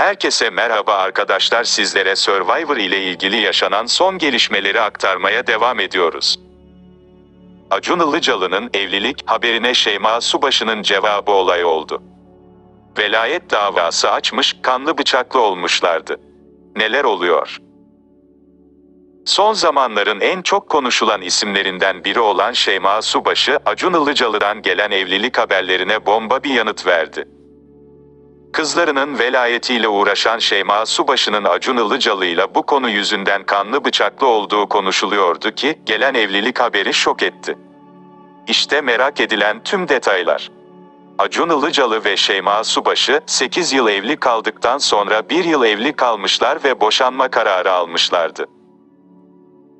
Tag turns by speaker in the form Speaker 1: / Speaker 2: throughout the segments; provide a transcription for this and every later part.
Speaker 1: Herkese merhaba arkadaşlar sizlere Survivor ile ilgili yaşanan son gelişmeleri aktarmaya devam ediyoruz. Acun Ilıcalı'nın evlilik haberine Şeyma Subaşı'nın cevabı olay oldu. Velayet davası açmış, kanlı bıçaklı olmuşlardı. Neler oluyor? Son zamanların en çok konuşulan isimlerinden biri olan Şeyma Subaşı, Acun Ilıcalı'dan gelen evlilik haberlerine bomba bir yanıt verdi. Kızlarının velayetiyle uğraşan Şeyma Subaşı'nın Acun Ilıcalı'yla bu konu yüzünden kanlı bıçaklı olduğu konuşuluyordu ki, gelen evlilik haberi şok etti. İşte merak edilen tüm detaylar. Acun Ilıcalı ve Şeyma Subaşı, 8 yıl evli kaldıktan sonra 1 yıl evli kalmışlar ve boşanma kararı almışlardı.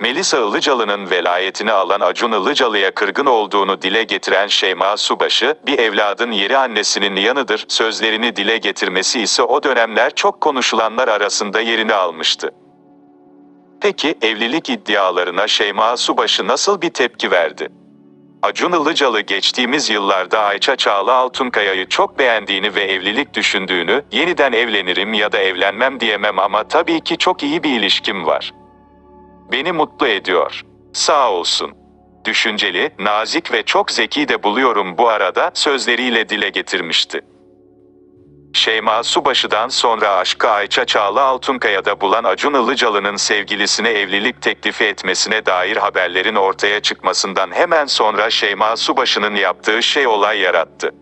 Speaker 1: Melisa Ilıcalı'nın velayetini alan Acun Ilıcalı'ya kırgın olduğunu dile getiren Şeyma Subaşı, bir evladın yeri annesinin yanıdır sözlerini dile getirmesi ise o dönemler çok konuşulanlar arasında yerini almıştı. Peki evlilik iddialarına Şeyma Subaşı nasıl bir tepki verdi? Acun Ilıcalı geçtiğimiz yıllarda Ayça Çağla Altunkaya'yı çok beğendiğini ve evlilik düşündüğünü, yeniden evlenirim ya da evlenmem diyemem ama tabii ki çok iyi bir ilişkim var. Beni mutlu ediyor. Sağ olsun. Düşünceli, nazik ve çok zeki de buluyorum bu arada sözleriyle dile getirmişti. Şeyma Subaşı'dan sonra aşkı Ayça Çağla Altunkaya'da bulan Acun Ilıcalı'nın sevgilisine evlilik teklifi etmesine dair haberlerin ortaya çıkmasından hemen sonra Şeyma Subaşı'nın yaptığı şey olay yarattı.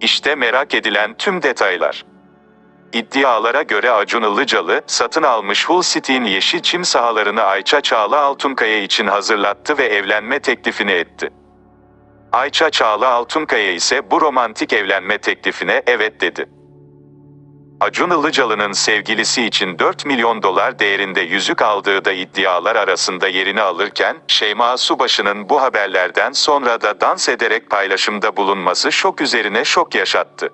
Speaker 1: İşte merak edilen tüm detaylar. İddialara göre Acun Ilıcalı, satın almış Hull City'in yeşil çim sahalarını Ayça Çağla Altunkaya için hazırlattı ve evlenme teklifini etti. Ayça Çağla Altunkaya ise bu romantik evlenme teklifine evet dedi. Acun Ilıcalı'nın sevgilisi için 4 milyon dolar değerinde yüzük aldığı da iddialar arasında yerini alırken, Şeyma Subaşı'nın bu haberlerden sonra da dans ederek paylaşımda bulunması şok üzerine şok yaşattı.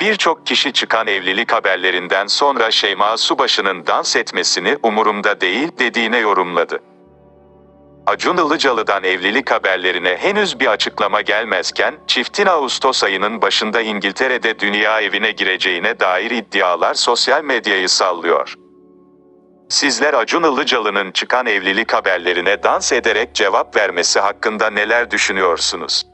Speaker 1: Birçok kişi çıkan evlilik haberlerinden sonra Şeyma Subaşı'nın dans etmesini umurumda değil dediğine yorumladı. Acun Ilıcalı'dan evlilik haberlerine henüz bir açıklama gelmezken, çiftin Ağustos ayının başında İngiltere'de dünya evine gireceğine dair iddialar sosyal medyayı sallıyor. Sizler Acun Ilıcalı'nın çıkan evlilik haberlerine dans ederek cevap vermesi hakkında neler düşünüyorsunuz?